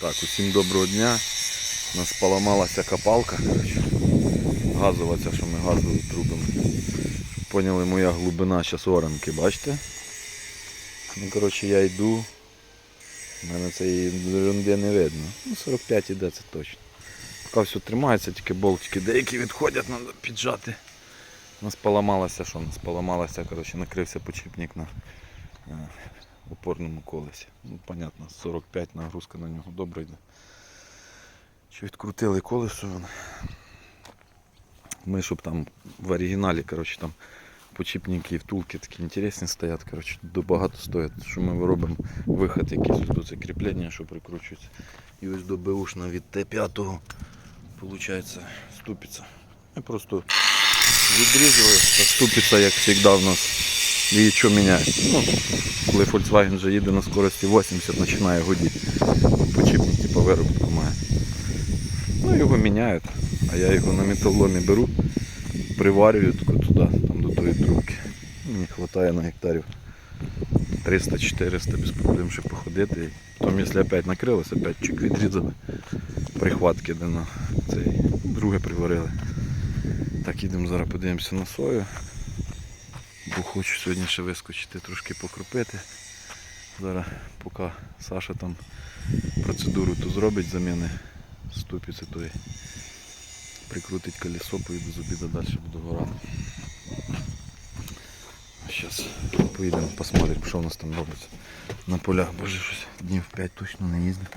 Так, усім доброго дня. У нас поламалася копалка. Газова ця, що ми газову трубимо. Щоб поняли, моя глибина зараз оранки, бачите? Ну, коротше, я йду. У мене цієї ерунди не видно. Ну, 45 іде це точно. Поки все тримається, тільки болтики деякі відходять, треба піджати. У нас поламалася, що у нас поламалася, коротше, накрився почіпник на е, опорному колесі. Ну, понятно, 45 нагрузка на нього добре йде. Чи відкрутили колесо. Ми, щоб там в оригіналі, коротше, там почіпники і втулки такі інтересні стоять, коротше, до багато стоять. Що ми робимо виход якийсь до це що прикручується. І ось до беушна від Т5 виходить ступиця. Ми просто відрізали, та ступиця, як завжди в нас. Її що міняють? Ну, коли Volkswagen вже їде на скорості 80, починає годіти. Почіпник типу виробітку має. Ну його міняють, а я його на металоломі беру, приварюю тако туди, там до тої трубки. Мені вистачає на гектарів 300-400 без проблем ще походити. Потім, якщо опять накрилося, опять чик відрізали. Прихватки де на цей друге приварили. Так, їдемо зараз подивимося на сою. Бо хочу сьогодні ще вискочити, трошки покропити. Зараз поки Саша там процедуру ту зробить заміни ступиці тої. Прикрутить колесо, поїду з обіду далі буду горати. Зараз поїдемо, посмотримо, що у нас там робиться. На полях, боже, щось днів 5 точно не їздив.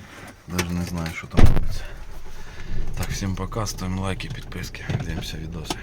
Навіть не знаю, що там робиться. Так, всім пока, ставимо лайки, підписки, дивимося відоси.